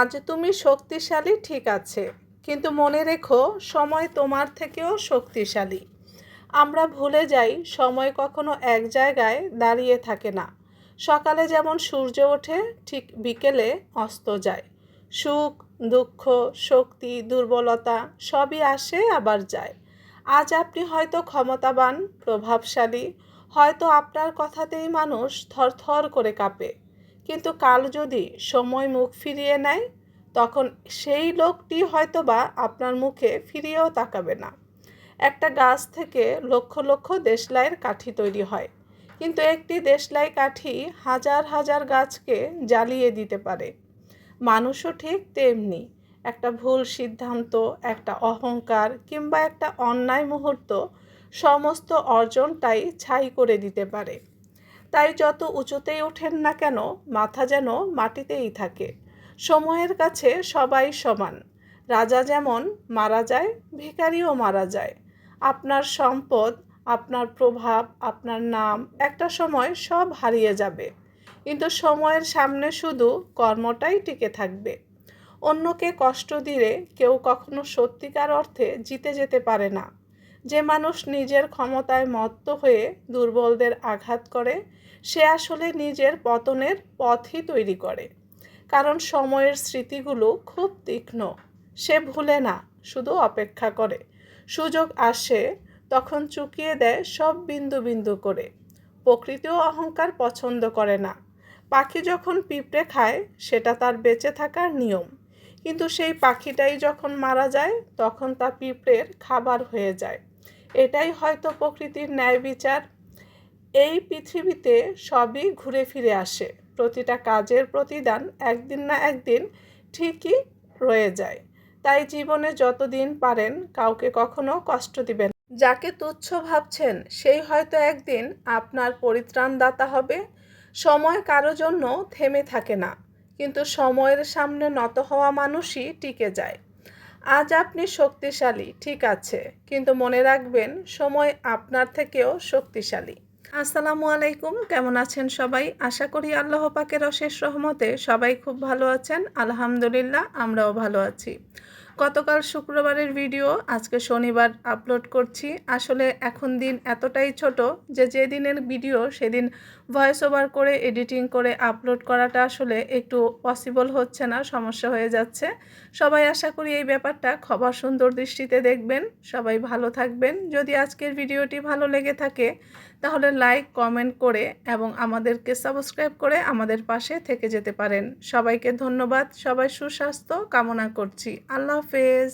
আজ তুমি শক্তিশালী, ঠিক আছে। কিন্তু মনে রেখো, সময় তোমার থেকেও শক্তিশালী। আমরা ভুলে যাই, সময় কখনো এক জায়গায় দাঁড়িয়ে থাকে না। সকালে যেমন সূর্য ওঠে, ঠিক বিকেলে অস্ত যায়। সুখ, দুঃখ, শক্তি, দুর্বলতা, সবই আসে, আবার যায়। আজ আপনি হয়তো ক্ষমতাবান, প্রভাবশালী, হয়তো আপনার কথাতেই মানুষ থরথর করে কাঁপে। কিন্তু কাল যদি সময় মুখ ফিরিয়ে নেয়, তখন সেই লোকটি হয়তোবা আপনার মুখে ফিরিয়েও তাকাবে না। একটা গাছ থেকে লক্ষ লক্ষ দেশলাইয়ের কাঠি তৈরি হয়, কিন্তু একটি দেশলাই কাঠি হাজার হাজার গাছকে জ্বালিয়ে দিতে পারে। মানুষও ঠিক তেমনি, একটা ভুল সিদ্ধান্ত, একটা অহংকার কিংবা একটা অন্যায় মুহূর্ত সমস্ত অর্জনটাই ছাই করে দিতে পারে। তাই যত উঁচুতেই ওঠেন না কেন, মাথা যেন মাটিতেই থাকে। সময়ের কাছে সবাই সমান। রাজা যেমন মারা যায়, ভিখারিও মারা যায়। আপনার সম্পদ, আপনার প্রভাব, আপনার নাম একটা সময় সব হারিয়ে যাবে। কিন্তু সময়ের সামনে শুধু কর্মটাই টিকে থাকবে। অন্যকে কষ্ট দিলে কেউ কখনো সত্যিকার অর্থে জিতে যেতে পারে না। যে মানুষ নিজের ক্ষমতায় মত্ত হয়ে দুর্বলদের আঘাত করে, সে আসলে নিজের পতনের পথই তৈরি করে। কারণ সময়ের স্মৃতিগুলো খুব তীক্ষ্ণ। সে ভুলে না, শুধু অপেক্ষা করে। সুযোগ আসে, তখন চুকিয়ে দেয় সব বিন্দু বিন্দু করে। প্রকৃতিও অহংকার পছন্দ করে না। পাখি যখন পিঁপড়ে খায়, সেটা তার বেঁচে থাকার নিয়ম। কিন্তু সেই পাখিটাই যখন মারা যায়, তখন তা পিঁপড়ের খাবার হয়ে যায়। এটাই হয়তো প্রকৃতির ন্যায় বিচার। এই পৃথিবীতে সবই ঘুরে ফিরে আসে। প্রতিটা কাজের প্রতিদান একদিন না একদিন ঠিকই রয়ে যায়। তাই জীবনে যতদিন পারেন কাউকে কখনো কষ্ট দিবেন যাকে তুচ্ছ ভাবছেন, সেই হয়তো একদিন আপনার পরিত্রাণদাতা হবে। সময় কারও জন্য থেমে থাকে না, কিন্তু সময়ের সামনে নত হওয়া মানুষই টিকে যায়। আজ আপনি শক্তিশালী, ঠিক আছে, কিন্তু মনে রাখবেন, সময় আপনার থেকেও শক্তিশালী। আসসালামু আলাইকুম, কেমন আছেন সবাই? আশা করি আল্লাহ পাকের অশেষ রহমতে সবাই খুব ভালো আছেন। আলহামদুলিল্লাহ, আমরাও ভালো আছি। গতকাল শুক্রবারের ভিডিও, আজকে শনিবার আপলোড করছি। আসলে এখন দিন এতটাই ছোট যে যে দিনের ভিডিও, সেদিন ভয়েস ওভার করে, এডিটিং করে আপলোড করাটা আসলে একটু পসিবল হচ্ছে না, সমস্যা হয়ে যাচ্ছে। সবাই আশা করি এই ব্যাপারটা খবর সুন্দর দৃষ্টিতে দেখবেন। সবাই ভালো থাকবেন। যদি আজকের ভিডিওটি ভালো লেগে থাকে, তাহলে লাইক, কমেন্ট করে এবং আমাদেরকে সাবস্ক্রাইব করে আমাদের পাশে থেকে যেতে পারেন। সবাইকে ধন্যবাদ। সবাই সুস্বাস্থ্য কামনা করছি। আল্লাহ হাফেজ